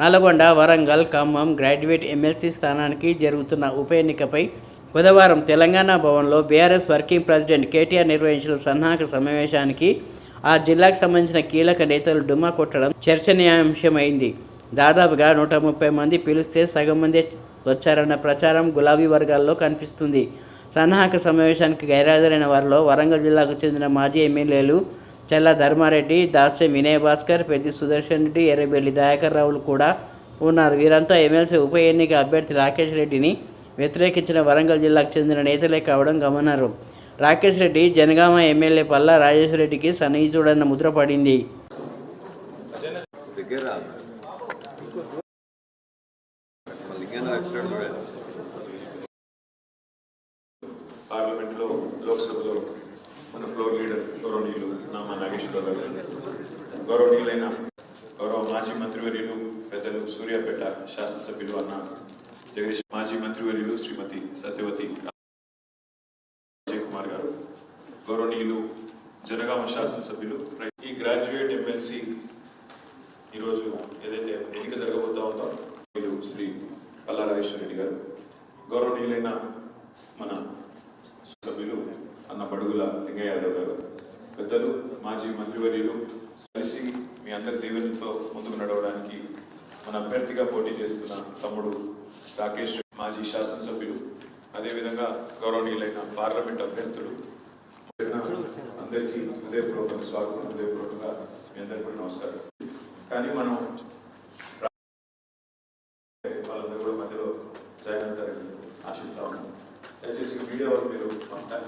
Nalgonda Warangal Khammam graduate MLC స్థానానికి జరుగుతున్న ఉప ఎన్నికపై బుధవారం తెలంగాణ భవన్లో బీఆర్ఎస్ వర్కింగ్ ప్రెసిడెంట్ కేటీఆర్ నిర్వహించిన సన్నాహక సమావేశానికి ఆ జిల్లాకు సంబంధించిన కీలక నేతలు డుమ్మా కొట్టడం చర్చనీయాంశమైంది. దాదాపుగా నూట ముప్పై మంది పిలిస్తే సగం మంది వచ్చారన్న ప్రచారం గులాబీ వర్గాల్లో కనిపిస్తుంది. సన్నాహక సమావేశానికి గైరాజరైన వారిలో వరంగల్ జిల్లాకు చెందిన మాజీ ఎమ్మెల్యేలు చల్ల ధర్మారెడ్డి దాస్యం వినయ్ భాస్కర్ పెద్ది సుదర్శన్ రెడ్డి ఎర్రబెల్లి దయాకర్ రావులు కూడా ఉన్నారు. వీరంతా ఎమ్మెల్సీ ఉప ఎన్నిక అభ్యర్థి రాకేష్ రెడ్డిని వ్యతిరేకించిన వరంగల్ జిల్లాకు చెందిన నేతలే కావడం గమనార్హం. రాకేష్ రెడ్డి జనగామ ఎమ్మెల్యే పల్లా రాజేశ్వర రెడ్డికి సన్నిహితుడన్న ముద్ర పడింది. పార్లమెంట్లో లోక్సభలో మన ఫ్లోర్ లీడర్ గౌరవనీయులు నామా నాగేశ్వరరావు గారు. గౌరవనీయులైన గౌరవ మాజీ మంత్రివర్యులు పెద్దలు సూర్యాపేట శాసనసభ్యులు అన్న జగదీష్ మాజీ మంత్రివర్యులు శ్రీమతి సత్యవతి అజయ్ కుమార్ గారు. గౌరవనీయులు జనగామ శాసనసభ్యులు ఈ గ్రాడ్యుయేట్ ఎమ్మెల్సీ ఈరోజు ఏదైతే ఎన్నిక జరగబోతా ఉందో వీరు శ్రీ పల్లారాజేశ్వర రెడ్డి గారు. గౌరవనీయులైన మన సభ్యులు అన్న బడుగుల లింగయ్య యాదవ్ గారు. పెద్దలు మాజీ మంత్రివర్యులు కలిసి మీ అందరి దీవెనతో ముందుకు నడవడానికి మన అభ్యర్థిగా పోటీ చేస్తున్న తమ్ముడు రాకేష్ మాజీ శాసనసభ్యులు అదేవిధంగా గౌరవనీయులైన పార్లమెంట్ అభ్యర్థులు అందరికీ హృదయపూర్వక స్వాగతం హృదయపూర్వకంగా మీ అందరికీ కూడా నమస్కారం. కానీ మనం వాళ్ళందరూ కూడా మధ్యలో జాయిన్ అవుతారని ఆశిస్తా ఉన్నాం. దయచేసి మీడియా వాళ్ళు మీరు